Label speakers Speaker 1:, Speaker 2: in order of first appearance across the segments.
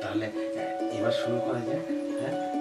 Speaker 1: তাহলে এবার শুরু করা যায় হ্যাঁ?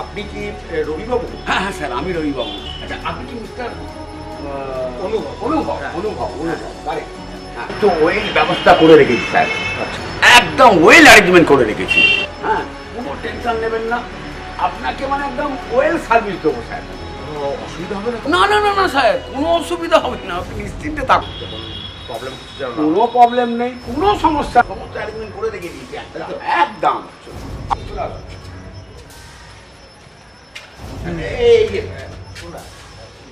Speaker 2: আপনি কি রবিবাবু?
Speaker 1: হ্যাঁ হ্যাঁ স্যার আমি রবিবাবু।
Speaker 2: আচ্ছা আপনি কি মিস্টার
Speaker 1: অনুভব। অনুভব? অনুভব অনুভব
Speaker 2: কারেক্ট
Speaker 1: হ্যাঁ।
Speaker 2: তো ওই ব্যবস্থা করে রেখেছি স্যার।
Speaker 1: আচ্ছা একদম ওয়েল অ্যারেঞ্জমেন্ট করে রেখেছি। হ্যাঁ কোনো টেনশন নেবেন না। আপনাকে মানে একদম ওয়েল সার্ভিস দেবো স্যার।
Speaker 2: অসুবিধা হবে না
Speaker 1: না না না না স্যার কোনো অসুবিধা হবে না। আপনি নিশ্চিন্তে থাকুন।
Speaker 2: প্রবলেম
Speaker 1: কোনো প্রবলেম নেই কোনো সমস্যা। সমস্ত অ্যারেঞ্জমেন্ট করে রেখে দিয়েছি একদম।
Speaker 2: এই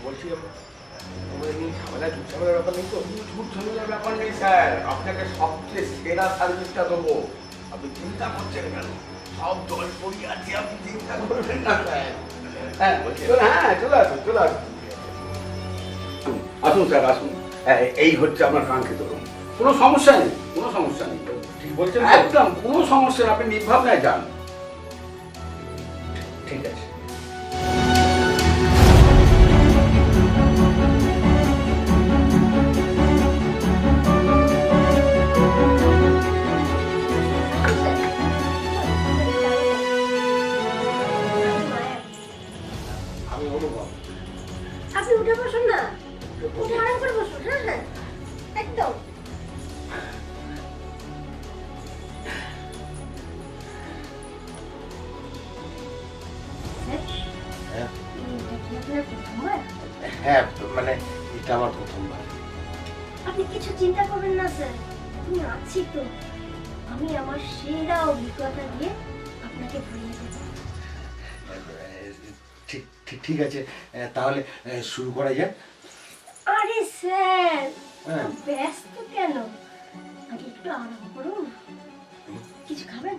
Speaker 2: বলছি ব্যাপার নেই
Speaker 1: স্যার আপনাকে সবচেয়ে সেরা সার্ভিসটা দেবো আপনি চিন্তা করছেন কেন সব দল আছে আপনি চিন্তা করবেন না স্যার হ্যাঁ হ্যাঁ চলে আসুন চলে আসুন আসুন স্যার আসুন। হ্যাঁ, এই হচ্ছে আমার কাঙ্ক্ষিত রুম কোনো সমস্যা নেই কোনো সমস্যা নেই।
Speaker 2: ঠিক বলছেন
Speaker 1: একদম। কোনো সমস্যা আপনি নির্ভাবনায় যান।
Speaker 2: ঠিক আছে।
Speaker 3: হ্যাঁ
Speaker 2: মানে এটা আমার প্রথমবার।
Speaker 3: আপনি কিছু চিন্তা করবেন না স্যার। আমি আছি তো। আমি আমার সেরা অভিজ্ঞতা দিয়ে আপনাকে ভুলিয়ে দেবো।
Speaker 1: ঠিক ঠিক ঠিক আছে। তাহলে শুরু করা যাক।
Speaker 3: আরে স্যার
Speaker 1: হ্যাঁ।
Speaker 3: ব্যস্ত কেন? আগে একটু আরাম করুন। কিছু খাবেন?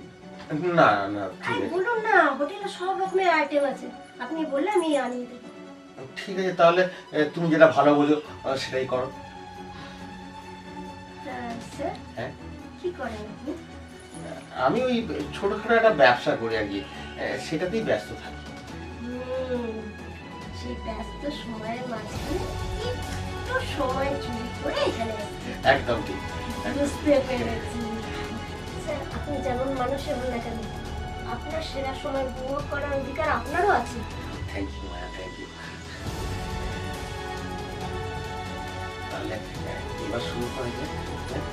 Speaker 2: না না ঠিক আছে।
Speaker 3: বলুন না হোটেলে সব রকমের আইটেম আছে। আপনি বললে আমি আনিয়ে দেবো।
Speaker 2: ঠিক আছে তাহলে তুমি যেটা ভালো বোঝো সেটাই করো। হ্যাঁ?
Speaker 3: কি করেন
Speaker 2: আমি ওই ছোটখাটো একটা ব্যবসা করি আর কি। সেটাতেই ব্যস্ত থাকি।
Speaker 3: সেই ব্যস্ত সময়ের মাঝখানে একটু সময় চুরি করে এখানে
Speaker 2: একদম ঠিক।
Speaker 3: বুঝতে পেরেছি। স্যার আপনি যেমন মানুষের হন না কেন আপনার সেরা সময় উপভোগ করার অধিকার আপনারও আছে।
Speaker 2: Thank you Maya thank you
Speaker 1: এবার শুরু করা যাক হ্যাঁ?